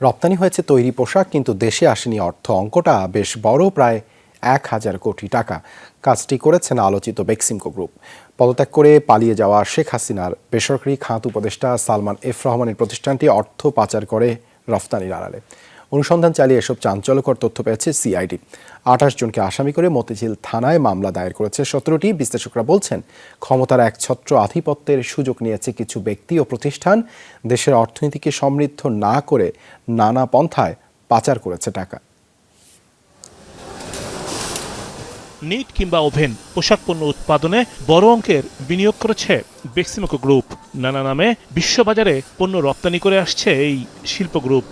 রপ্তানি হয়েছে তৈরি পোশাক, কিন্তু দেশে আসেনি অর্থ। অঙ্কটা বেশ বড়, প্রায় এক হাজার কোটি টাকা। কাজটি করেছেন আলোচিত বেক্সিমকো গ্রুপ। পদত্যাগ করে পালিয়ে যাওয়া শেখ হাসিনার বেসরকারি খাত উপদেষ্টা সালমান এফ রহমানের প্রতিষ্ঠানটি অর্থ পাচার করে রফতানির আড়ালে। অনুসন্ধান চালিয়ে এসব চাঞ্চল্যকর তথ্য পেয়েছে সিআইডি। আঠাশ জনকে আসামি করে মতিঝিল থানায় মামলা দায়ের করেছে সতেরোটি। বিশ্লেষকরা বলছেন, ক্ষমতার এক ছত্র আধিপত্যের সুযোগ নিয়েছে কিছু ব্যক্তি ও প্রতিষ্ঠান। দেশের অর্থনীতিকে সমৃদ্ধ না করে নানা পন্থায় পাচার করেছে টাকা। নিট কিংবা ওভেন, পোশাক পণ্য উৎপাদনে বড় অঙ্কের বিনিয়োগ করেছে বেক্সিমকো গ্রুপ। নানা নামে বিশ্ববাজারে পণ্য রপ্তানি করে আসছে এই শিল্প গ্রুপ।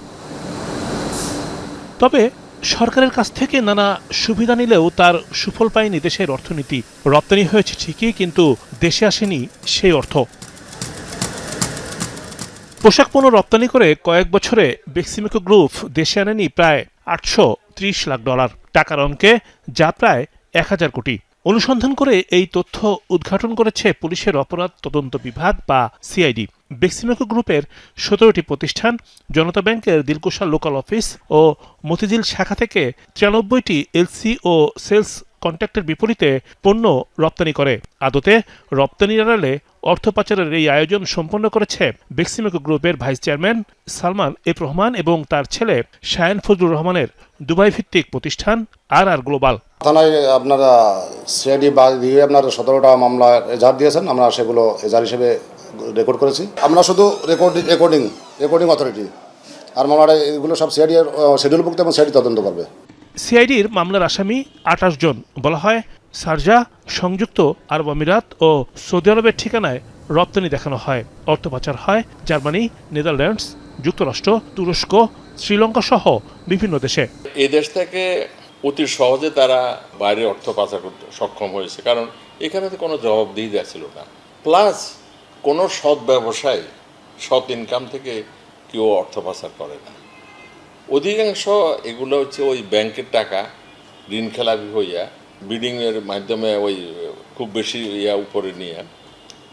তবে সরকারের কাছ থেকে নানা সুবিধা নিলেও তার সুফল পায়নি দেশের অর্থনীতি। রপ্তানি হয়েছে ঠিকই, কিন্তু দেশে আসেনি সেই অর্থ। পোশাক পণ্য রপ্তানি করে কয়েক বছরে বেক্সিমিকো গ্রুপ দেশে আনেনি প্রায় আটশো ত্রিশ লাখ ডলার। টাকার অঙ্কে যা প্রায় এক হাজার কোটি। অনুসন্ধান করে এই তথ্য উদ্ঘাটন করেছে পুলিশের অপরাধ তদন্ত বিভাগ বা সিআইডি। বেক্সিমেকো গ্রুপের সতেরোটি প্রতিষ্ঠান, জনতা ব্যাংকের দিলকুশা লোকাল অফিস ও মতিঝিল শাখা থেকে তিরানব্বইটি এলসি ও সেলস কন্ট্রাক্টের বিপরীতে পণ্য রপ্তানি করে। আদতে রপ্তানির আড়ালে অর্থ পাচারের এই আয়োজন সম্পন্ন করেছে বেক্সিমেকো গ্রুপের vice chairman Salman F Rahman এবং তার ছেলে শায়ান ফজলুর রহমানের দুবাই ভিত্তিক প্রতিষ্ঠান আর আর গ্লোবাল। থানায় আপনারা সিআইডি বা দিয়ে আপনার সতেরোটা মামলা এজাহার দিয়েছেন, আমরা সেগুলো এজাহার হিসেবে রেকর্ড করেছি। আমরা শুধু রেকর্ডিং রেকর্ডিং রেকর্ডিং অথরিটি আর মামলাটা এগুলো সব সিআইডি শিডিউলভুক্ত এবং সিআইডি তদন্ত করবে। সিআইডির মামলার আসামি আঠাশ জন। বলা হয় সারজা সংযুক্ত আরব আমিরাত ও সৌদি আরবের ঠিকানায় রপ্তানি দেখানো হয়। অর্থ পাচার হয় জার্মানি নেদারল্যান্ডস যুক্তরাষ্ট্র তুরস্ক শ্রীলঙ্কা সহ বিভিন্ন দেশে। এই দেশ থেকে অতি সহজে তারা বাইরে অর্থ পাচার করতে সক্ষম হয়েছে। কারণ এখানে তো কোনো জবাবদিহি দেওয়া ছিল না। প্লাস কোনো সৎ ব্যবসায় সৎ ইনকাম থেকে কেউ অর্থ পাচার করে না। অধিকাংশ এগুলো হচ্ছে ওই ব্যাংকের টাকা ঋণ খেলাপি হইয়া বিডিংয়ের মাধ্যমে ওই খুব বেশি ইয়া উপরে নিয়ে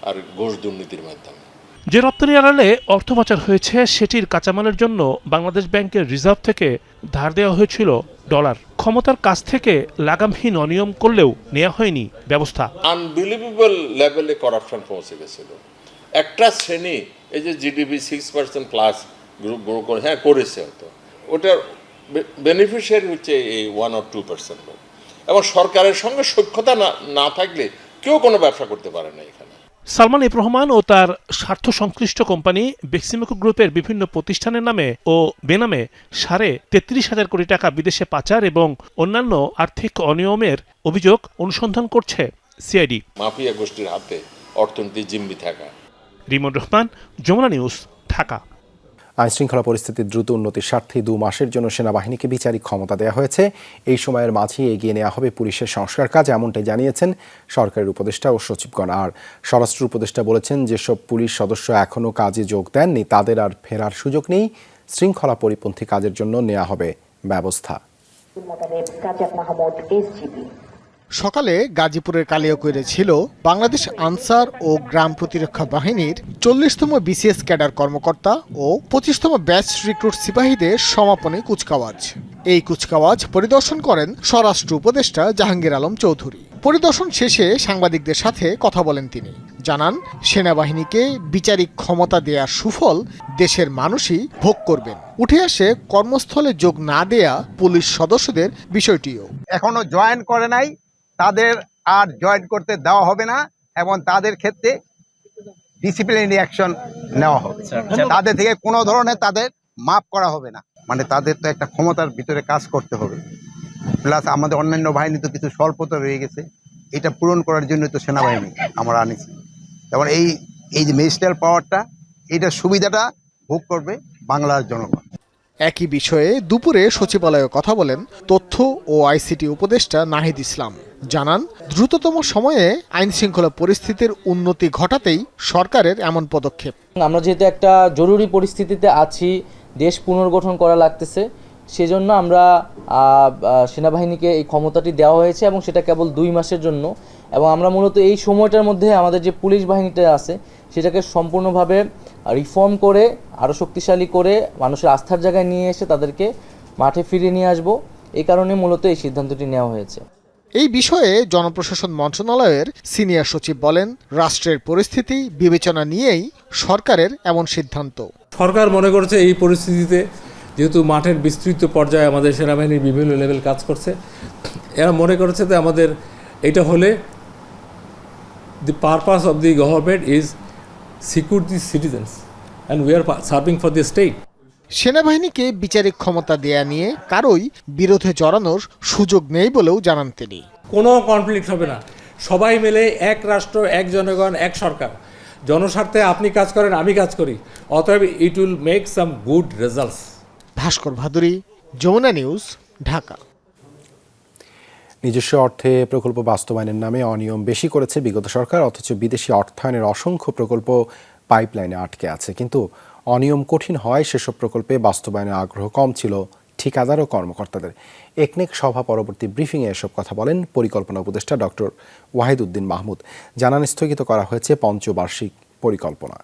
আর ঘোষ দুর্নীতির মাধ্যমে। যে রপ্তানি আড়ালে অর্থ পাচার হয়েছে সেটির কাঁচামালের জন্য বাংলাদেশ ব্যাংকের রিজার্ভ থেকে ধার দেওয়া হয়েছিল ডলার। ক্ষমতার কাছ থেকে লাগামহীন অনিয়ম করলেও নেওয়া হয়নি ব্যবস্থা। আনবিলিভেবল লেভেলে করাপশন পৌঁছে গেছিল। একটা শ্রেণি এই যে GDP six percent plus group grow করে হ্যাঁ করেছে হয়তো। ওটার বেনিফিশিয়ারি হচ্ছে এই ওয়ান অর টু পার্সেন্ট লোক। এবং সরকারের সঙ্গে সক্ষতা না না থাকলে কেউ কোনো ব্যবসা করতে পারে না এখানে। সালমান এফ রহমান ও তার স্বার্থ সংশ্লিষ্ট কোম্পানি বেক্সিমেকো গ্রুপের বিভিন্ন প্রতিষ্ঠানের নামে ও বেনামে সাড়ে তেত্রিশ হাজার কোটি টাকা বিদেশে পাচার এবং অন্যান্য আর্থিক অনিয়মের অভিযোগ অনুসন্ধান করছে সিআইডি। মাফিয়া গোষ্ঠীর হাতে অর্থনীতি জিম্মি থাকা। রিমন রহমান যমুনা নিউজ ঢাকা। আইনশৃঙ্খলা পরিস্থিতির দ্রুত উন্নতির স্বার্থে দু মাসের জন্য সেনাবাহিনীকে বিচারিক ক্ষমতা দেওয়া হয়েছে। এই সময়ের মাঝেই এগিয়ে নেওয়া হবে পুলিশের সংস্কার কাজ এমনটাই জানিয়েছেন সরকারের উপদেষ্টা ও সচিবগণ। আর স্বরাষ্ট্র উপদেষ্টা বলেছেন যেসব পুলিশ সদস্য এখনও কাজে যোগ দেননি তাদের আর ফেরার সুযোগ নেই। শৃঙ্খলা পরিপন্থী কাজের জন্য নেওয়া হবে ব্যবস্থা। মোতাবেক কাজাক মাহমুদ এসজিবি। সকালে গাজীপুরের কালিয়াকৈরে ছিল বাংলাদেশ আনসার ও গ্রাম প্রতিরক্ষা বাহিনীর চল্লিশতম বিসিএস ক্যাডার কর্মকর্তা ও পঁচিশতম ব্যাচ রিক্রুট সিপাহীদের সমাপনী কুচকাওয়াজ। এই কুচকাওয়াজ পরিদর্শন করেন স্বরাষ্ট্র উপদেষ্টা জাহাঙ্গীর আলম চৌধুরী। পরিদর্শন শেষে সাংবাদিকদের সাথে কথা বলেন তিনি। জানান, সেনাবাহিনীকে বিচারিক ক্ষমতা দেওয়ার সুফল দেশের মানুষই ভোগ করবেন। উঠে আসে কর্মস্থলে যোগ না দেয়া পুলিশ সদস্যদের বিষয়টিও। এখনও জয়েন করে নাই তাদের আর জয়েন করতে দেওয়া হবে না এবং তাদের ক্ষেত্রে ডিসিপ্লিনারি অ্যাকশন নেওয়া হবে। তাদের থেকে কোনো ধরনের তাদের মাপ করা হবে না। মানে তাদের তো একটা ক্ষমতার ভিতরে কাজ করতে হবে। প্লাস আমাদের অন্যান্য বাহিনী তো কিছু স্বল্পতা রয়ে গেছে। এটা পূরণ করার জন্য তো সেনাবাহিনী আমরা আনিছি যেমন এই এই যে ম্যাজিস্ট্রাল পাওয়ারটা এইটার সুবিধাটা ভোগ করবে বাংলার জনগণ। একই বিষয়ে দুপুরে সচিবালয়ে কথা বলেন তথ্য ও আইসিটি উপদেষ্টা নাহিদ ইসলাম। জানান, দ্রুততম সময়ে আইন শৃঙ্খলা পরিস্থিতির উন্নতি ঘটাতেই সরকারের এমন পদক্ষেপ। আমরা যেহেতু একটা জরুরি পরিস্থিতিতে আছি, দেশ পুনর্গঠন করা লাগতেছে, সেজন্য আমরা সেনাবাহিনীকে এই ক্ষমতাটি দেওয়া হয়েছে এবং সেটা কেবল দুই মাসের জন্য। এবং আমরা মূলত এই সময়টার মধ্যে আমাদের যে পুলিশ বাহিনীটা আছে, সেটাকে সম্পূর্ণভাবে রিফর্ম করে আরও শক্তিশালী করে মানুষের আস্থার জায়গায় নিয়ে এসে তাদেরকে মাঠে ফিরিয়ে নিয়ে আসব। এই কারণে মূলত এই সিদ্ধান্তটি নেওয়া হয়েছে। এই বিষয়ে জনপ্রশাসন মন্ত্রণালয়ের সিনিয়র সচিব বলেন রাষ্ট্রের পরিস্থিতি বিবেচনা নিয়েই সরকারের এমন সিদ্ধান্ত। সরকার মনে করছে এই পরিস্থিতিতে যেহেতু মাঠের বিস্তৃত পর্যায়ে আমাদের সেনাবাহিনীর বিভিন্ন লেভেল কাজ করছে এরা মনে করেছে যে আমাদের এটা হলে the purpose of the government is the citizens and are serving for the state সেনাবাহিনীকে বিচারিক ক্ষমতা দেয়া নিয়ে কারোই বিরোধে জড়ানোর সুযোগ নেই বলেও জানান তিনি। কোনো কনফ্লিক্ট হবে না। সবাই মিলে এক রাষ্ট্র এক জনগণ এক সরকার। জনস্বার্থে আপনি কাজ করেন আমি কাজ করি। অতএব it will make some good results Bhaskar Bhaduri Jamuna news Dhaka. নিজস্ব অর্থে প্রকল্প বাস্তবায়নের নামে অনিয়ম বেশি করেছে বিগত সরকার, অথচ বিদেশি অর্থায়নের অসংখ্য প্রকল্প পাইপলাইনে আটকে আছে। কিন্তু অনিয়ম কঠিন হয়, সেসব প্রকল্পে বাস্তবায়নের আগ্রহ কম ছিল ঠিকাদার ও কর্মকর্তাদের। একনেক সভা পরবর্তী ব্রিফিংয়ে এসব কথা বলেন পরিকল্পনা উপদেষ্টা ডক্টর ওয়াহিদ উদ্দিন মাহমুদ। জানান, স্থগিত করা হয়েছে পঞ্চবার্ষিক পরিকল্পনা।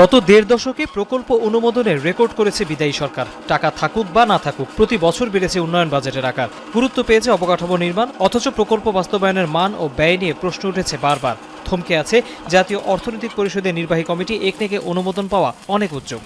গত দেড় দশকে প্রকল্প অনুমোদনের রেকর্ড করেছে বিদায়ী সরকার। টাকা থাকুক বা না থাকুক, প্রতি বছর বেড়েছে উন্নয়ন বাজেটের আকার। গুরুত্ব পেয়েছে অবকাঠামো নির্মাণ, অথচ প্রকল্প বাস্তবায়নের মান ও ব্যয় নিয়ে প্রশ্ন উঠেছে বারবার। থমকে আছে জাতীয় অর্থনৈতিক পরিষদের নির্বাহী কমিটি, একনেকে অনুমোদন পাওয়া অনেক উদ্যোগ।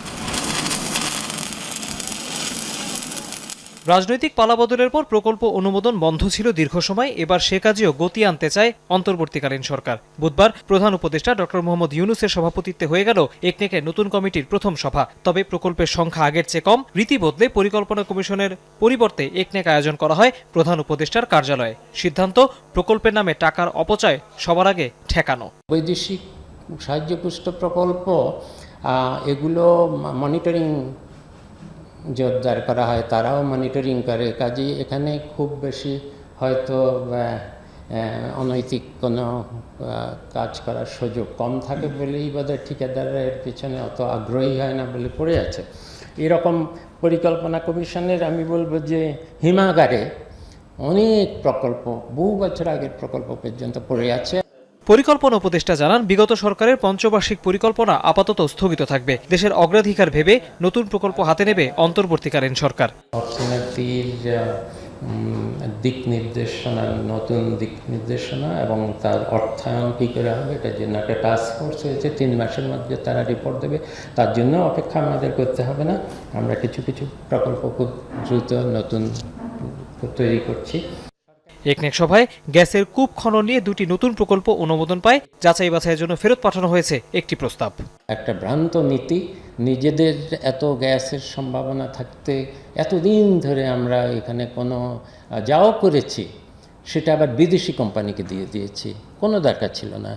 রাজনৈতিক পালাবদলের পর প্রকল্প অনুমোদন বন্ধ ছিল দীর্ঘ সময়। এবার সে কাজেও গতি আনতে চায় অন্তর্বর্তীকালীন সরকার। বুধবার প্রধান উপদেষ্টা ডক্টর মোহাম্মদ ইউনুসের সভাপতিত্বে হয়ে গেল একনেকের নতুন কমিটির প্রথম সভা। তবে প্রকল্পের সংখ্যা আগের চেয়ে কম। রীতি বদলে পরিকল্পনা কমিশনের পরিবর্তে একনেক আয়োজন করা হয় প্রধান উপদেষ্টার কার্যালয়ে। সিদ্ধান্ত, প্রকল্পের নামে টাকার অপচয় সবার আগে ঠেকানো। বৈদেশিক সাহায্যপুষ্ট প্রকল্প এগুলো মনিটরিং জোরদার করা হয়, তারাও মনিটরিং করে। কাজেই এখানে খুব বেশি হয়তো অনৈতিক কোনো কাজ করার সুযোগ কম থাকে বলেই বোধহয় ঠিকাদাররা এর পিছনে অত আগ্রহী হয় না বলে পড়ে আছে। এরকম পরিকল্পনা কমিশনের আমি বলব যে, হিমাগারে অনেক প্রকল্প, বহু বছর আগের প্রকল্প পর্যন্ত পড়ে আছে। পরিকল্পনা উপদেষ্টা জানান, বিগত সরকারের পঞ্চবার্ষিক পরিকল্পনা আপাতত স্থগিত থাকবে। দেশের অগ্রাধিকার ভেবে নতুন প্রকল্প হাতে নেবে অন্তর্বর্তীকালীন সরকার। অর্থনীতির দিক নির্দেশনা, নতুন দিক নির্দেশনা এবং তার অর্থায়ন কী করে হবে এটার জন্য একটা টাস্ক ফোর্স হয়েছে। তিন মাসের মধ্যে তারা রিপোর্ট দেবে। তার জন্য অপেক্ষা আমাদের করতে হবে না। আমরা কিছু কিছু প্রকল্প খুব দ্রুত নতুন তৈরি করছি। একনেক সভায় গ্যাসের কূপ খনন নিয়ে দুটি নতুন প্রকল্প অনুমোদন পায় যাচাই বাছাইয়ের জন্য ফেরত পাঠানো হয়েছে একটি প্রস্তাব। একটা ভ্রান্ত নীতি নিজেদের এত গ্যাসের সম্ভাবনা থাকতে এতদিন ধরে আমরা এখানে কোনো যাও করেছি সেটা আবার বিদেশি কোম্পানিকে দিয়ে দিয়েছি কোনো দরকার ছিল না।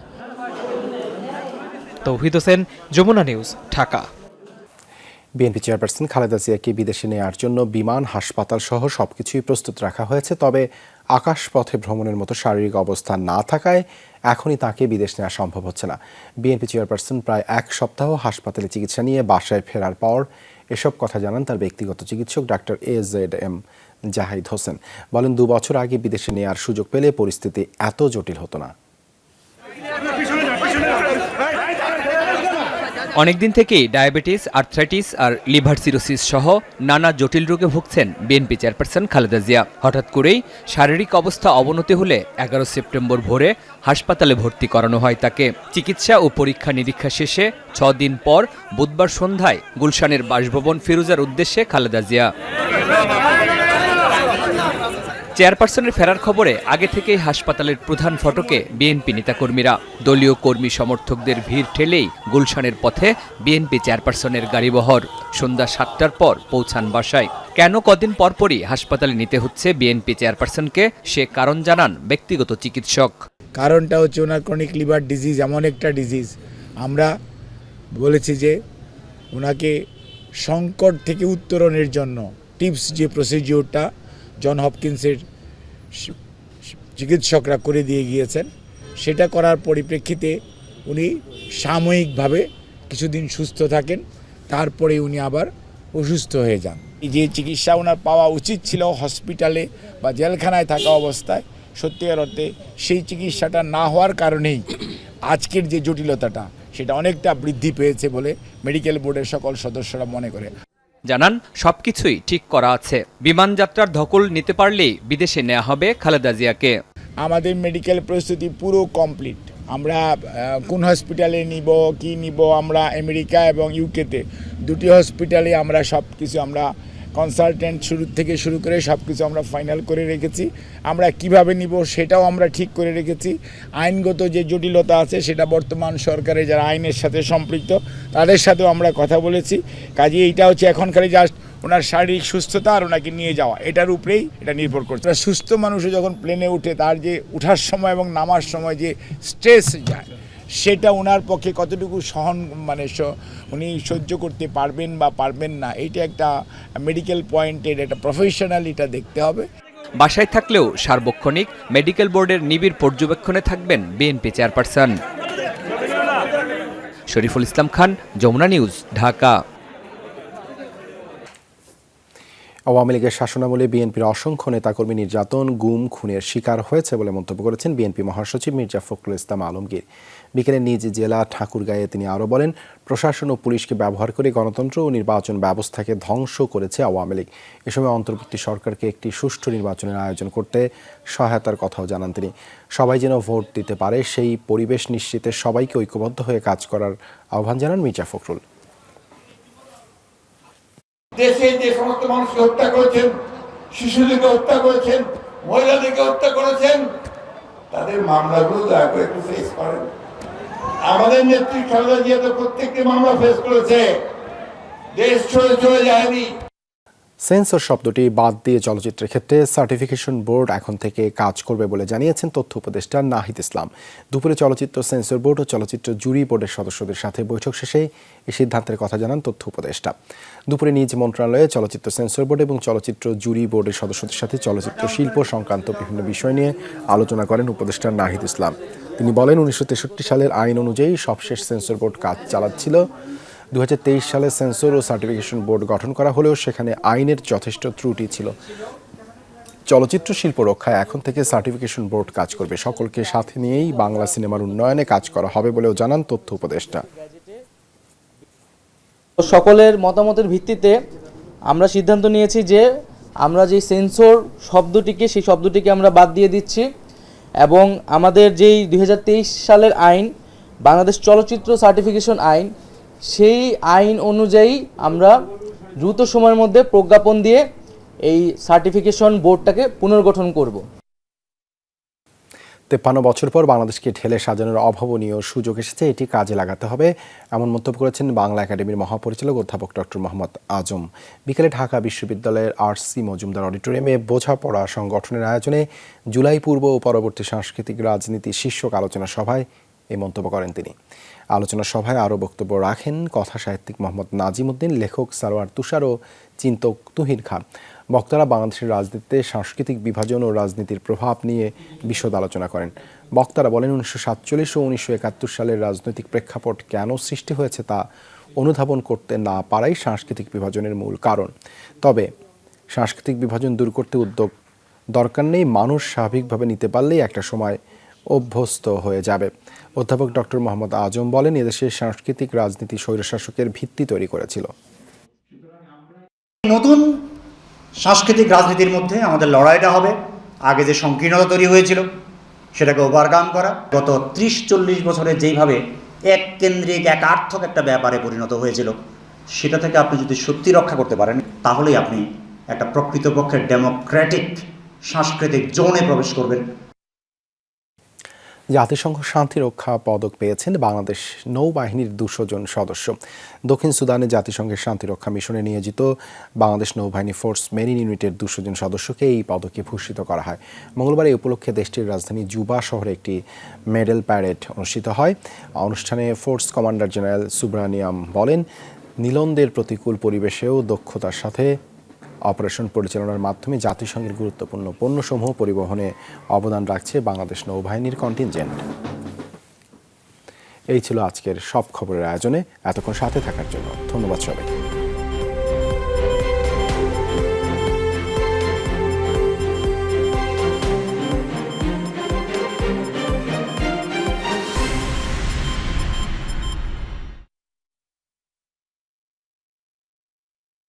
Tauhid Hossain Jamuna news Dhaka. BNP chairperson Khaleda জিয়াকে বিদেশে নেওয়ার জন্য বিমান হাসপাতাল সহ সবকিছুই প্রস্তুত রাখা হয়েছে তবে আকাশপথে ভ্রমণের মতো শারীরিক অবস্থা না থাকায় এখনই তাকে বিদেশ নেওয়া সম্ভব হচ্ছে না। বিএনপি চেয়ারপারসন প্রায় এক সপ্তাহ হাসপাতালে চিকিৎসা নিয়ে বাসায় ফেরার পর এসব কথা জানান তার ব্যক্তিগত চিকিৎসক doctor A Z M Zahid Hossain. বলেন, দু বছর আগে বিদেশে নেওয়ার সুযোগ পেলে পরিস্থিতি এত জটিল হতো না। অনেকদিন থেকেই ডায়াবেটিস, আর্থ্রাইটিস আর লিভার সিরোসিস সহ নানা জটিল রোগে ভুগছেন বিএনপি চেয়ারপারসন খালেদা জিয়া। হঠাৎ করেই শারীরিক অবস্থা অবনতি হলে এগারো সেপ্টেম্বর ভোরে হাসপাতালে ভর্তি করানো হয় তাকে। চিকিৎসা ও পরীক্ষা নিরীক্ষা শেষে ছ দিন পর বুধবার সন্ধ্যায় গুলশানের বাসভবন ফিরোজার উদ্দেশ্যে খালেদা জিয়া। চেয়ারপারসনের ফেরার খবরে আগে থেকেই হাসপাতালের প্রধান ফটকে বিএনপি নেতাকর্মীরা। দলীয় কর্মী সমর্থকদের ভিড় ঠেলেই গুলশানের পথে বিএনপি চেয়ারপারসনের গাড়িবহর সন্ধ্যা সাতটার পর পৌঁছান বাসায়। কেন কদিন পরপরই হাসপাতালে নিতে হচ্ছে বিএনপি চেয়ারপারসনকে, সে কারণ জানান ব্যক্তিগত চিকিৎসক। কারণটা হচ্ছে ওনার ক্রনিক লিভার ডিজিজ এমন একটা ডিজিজ আমরা বলেছি যে ওনাকে সংকট থেকে উত্তরণের জন্য টিপস যে প্রসিডিওরটা জন হপকিন্সের চিকিৎসকরা করে দিয়ে গিয়েছেন। সেটা করার পরিপ্রেক্ষিতে উনি সাময়িকভাবে কিছুদিন সুস্থ থাকেন, তারপরে উনি আবার অসুস্থ হয়ে যান। যে চিকিৎসা ওনার পাওয়া উচিত ছিল হসপিটালে বা জেলখানায় থাকা অবস্থায় সত্যিকার অর্থে সেই চিকিৎসাটা না হওয়ার কারণেই আজকের যে জটিলতাটা, সেটা অনেকটা বৃদ্ধি পেয়েছে বলে মেডিকেল বোর্ডের সকল সদস্যরা মনে করে। জানান, সবকিছুই ঠিক করা আছে। বিমান যাত্রার ধকল নিতে পারলেই বিদেশে নেওয়া হবে খালেদা জিয়াকে। আমাদের মেডিকেল প্রস্তুতি পুরো কমপ্লিট আমরা কোন হসপিটালে নিব, কি নিব, আমরা আমেরিকা এবং ইউকেতে দুটি হসপিটালে আমরা সব কিছু আমরা কনসালটেন্ট শুরু থেকে শুরু করে সব কিছু আমরা ফাইনাল করে রেখেছি। আমরা কীভাবে নিব সেটাও আমরা ঠিক করে রেখেছি। আইনগত যে জটিলতা আছে সেটা বর্তমান সরকারের যারা আইনের সাথে সম্পৃক্ত, তাদের সাথেও আমরা কথা বলেছি। কাজে এইটা হচ্ছে এখন খালি জাস্ট ওনার শারীরিক সুস্থতা আর ওনাকে নিয়ে যাওয়া। এটার উপরেই এটা নির্ভর করছে। সুস্থ মানুষও যখন প্লেনে উঠে, তার যে ওঠার সময় এবং নামার সময় যে স্ট্রেস যায় সেটা ওনার পক্ষে কতটুকু সহন মানে স- উনি সহ্য করতে পারবেন বা পারবেন না এটা একটা মেডিকেল পয়েন্টের একটা প্রফেশনাল এটা দেখতে হবে। বাসায় থাকলেও সার্বক্ষণিক মেডিকেল বোর্ডের নিবিড় পর্যবেক্ষণে থাকবেন BNP chairperson Shariful Islam Khan Jamuna news Dhaka. Awami লীগের শাসনামলে বিএনপির অসংখ্য নেতাকর্মী নির্যাতন গুম খুনের শিকার হয়েছে বলে মন্তব্য করেছেন বিএনপি মহাসচিব মির্জা ফখরুল ইসলাম আলমগীর। বিকেলে নিজ জেলা ঠাকুরগাঁয়ে তিনি আরও বলেন, প্রশাসন ও পুলিশকে ব্যবহার করে গণতন্ত্র ও নির্বাচন ব্যবস্থাকে ধ্বংস করেছে আওয়ামী লীগ। এ সময় অন্তর্বর্তী সরকারকে একটি সুষ্ঠু নির্বাচনের আয়োজন করতে সহায়তার কথাও জানান তিনি। সবাই যেন ভোট দিতে পারে, সেই পরিবেশ নিশ্চিতে সবাইকে ঐক্যবদ্ধ হয়ে কাজ করার আহ্বান জানান মির্জা ফখরুল। দেশে যে সমস্ত মানুষকে হত্যা করেছেন, শিশুদেরকে হত্যা করেছেন, মহিলাদেরকে হত্যা করেছেন, তাদের মামলাগুলো দয়া করে একটু ফেস করেন। আমাদের নেত্রী খালেদা জিয়া তো মামলা ফেস করেছে। দেশ ছেড়ে চলে যায়নি। সেন্সর শব্দটি বাদ দিয়ে চলচ্চিত্রের ক্ষেত্রে সার্টিফিকেশন বোর্ড এখন থেকে কাজ করবে বলে জানিয়েছেন তথ্য উপদেষ্টা নাহিদ ইসলাম। দুপুরে চলচ্চিত্র সেন্সর বোর্ড ও চলচ্চিত্র জুরি বোর্ডের সদস্যদের সাথে বৈঠক শেষে এই সিদ্ধান্তের কথা জানান তথ্য উপদেষ্টা। দুপুরে নিজ মন্ত্রণালয়ে চলচ্চিত্র সেন্সর বোর্ড এবং চলচ্চিত্র জুরি বোর্ডের সদস্যদের সাথে চলচ্চিত্র শিল্প সংক্রান্ত বিভিন্ন বিষয় নিয়ে আলোচনা করেন উপদেষ্টা নাহিদ ইসলাম। তিনি বলেন, উনিশশো তেষট্টি সালের আইন অনুযায়ী সবশেষ সেন্সর বোর্ড কাজ চালাচ্ছিল। দু হাজার তেইশ সালে সেন্সর ও সার্টিফিকেশন বোর্ড গঠন করা হলেও সেখানে আইনের যথেষ্ট ত্রুটি ছিল। চলচ্চিত্র শিল্প রক্ষায় এখন থেকে সার্টিফিকেশন বোর্ড কাজ করবে। সকলকে সাথে নিয়েই বাংলা সিনেমার উন্নয়নে কাজ করা হবে বলেও জানান তথ্য উপদেষ্টা। সকলের মতামতের ভিত্তিতে আমরা সিদ্ধান্ত নিয়েছি যে আমরা যে সেন্সর শব্দটিকে, সেই শব্দটিকে আমরা বাদ দিয়ে দিচ্ছি। এবং আমাদের যেই দু হাজার তেইশ সালের আইন, বাংলাদেশ চলচ্চিত্র সার্টিফিকেশন আইন, সেই আইন অনুযায়ী আমরা দ্রুত সময়ের মধ্যে প্রজ্ঞাপন দিয়ে এই সার্টিফিকেশন বোর্ডটাকে পুনর্গঠন করব। তেপ্পান্ন বছর পর বাংলাদেশকে ঢেলে সাজানোর অভাবনীয় সুযোগ এসেছে, এটি কাজে লাগাতে হবে, এমন মন্তব্য করেছেন বাংলা একাডেমির মহাপরিচালক অধ্যাপক ডক্টর মোহাম্মদ আজম। বিকেলে ঢাকা বিশ্ববিদ্যালয়ের আর সি মজুমদার অডিটোরিয়ামে বোঝাপড়া সংগঠনের আয়োজনে জুলাই পূর্ব ও পরবর্তী সাংস্কৃতিক রাজনীতি শীর্ষক আলোচনা সভায় এই মন্তব্য করেন তিনি। আলোচনা সভায় আরও বক্তব্য রাখেন, কথা সাহিত্যিক মোহাম্মদ নাজিম উদ্দিন লেখক সারোয়ার তুষার ও চিন্তক তুহিন খান। বক্তারা বাংলাদেশের রাজনীতিতে সাংস্কৃতিক বিভাজন ও রাজনীতির প্রভাব নিয়ে বিশদ আলোচনা করেন। বক্তারা বলেন, উনিশশো সাতচল্লিশ ও উনিশশো একাত্তর সালের রাজনৈতিক প্রেক্ষাপট কেন সৃষ্টি হয়েছে তা অনুধাবন করতে না পারাই সাংস্কৃতিক বিভাজনের মূল কারণ। তবে সাংস্কৃতিক বিভাজন দূর করতে উদ্যোগ দরকার নেই, মানুষ স্বাভাবিকভাবে নিতে পারলেই একটা সময় অভ্যস্ত হয়ে যাবে। অধ্যাপক ডক্টর মোহাম্মদ আজম বলেন এদেশের সাংস্কৃতিক রাজনীতি স্বৈরশাসকের ভিত্তি তৈরি করেছিল। নতুন সাংস্কৃতিক রাজনীতির মধ্যে আমাদের লড়াইটা হবে। আগে যে সংকীর্ণতা তৈরি হয়েছিল, সেটাকে ওভারকাম করা। গত ত্রিশ চল্লিশ বছরে যেইভাবে এক কেন্দ্রিক, এক আর্থক একটা ব্যাপারে পরিণত হয়েছিল, সেটা থেকে আপনি যদি সত্যি রক্ষা করতে পারেন, তাহলেই আপনি একটা প্রকৃতপক্ষের ডেমোক্র্যাটিক, সাংস্কৃতিক জোনে প্রবেশ করবেন। জাতিসংঘ শান্তিরক্ষা পদক পেয়েছেন বাংলাদেশ নৌবাহিনীর দুশো জন সদস্য। দক্ষিণ সুদানে জাতিসংঘের শান্তিরক্ষা মিশনে নিয়োজিত বাংলাদেশ নৌবাহিনী ফোর্স মেরিন ইউনিটের দুশো জন সদস্যকে এই পদকে ভূষিত করা হয়। মঙ্গলবার এই উপলক্ষে দেশটির রাজধানী জুবা শহরে একটি মেডেল প্যারেড অনুষ্ঠিত হয়। অনুষ্ঠানে ফোর্স কমান্ডার জেনারেল সুব্রানিয়াম বলেন, নীলন্দের প্রতিকূল পরিবেশেও দক্ষতার সাথে অপারেশন পরিচালনার মাধ্যমে জাতিসংঘের গুরুত্বপূর্ণ পণ্যসমূহ পরিবহনে অবদান রাখছে বাংলাদেশ নৌবাহিনীর কন্টিনজেন্ট। এই ছিল আজকের সব খবরের আয়োজনে। এতক্ষণ সাথে থাকার জন্য ধন্যবাদ সবাইকে।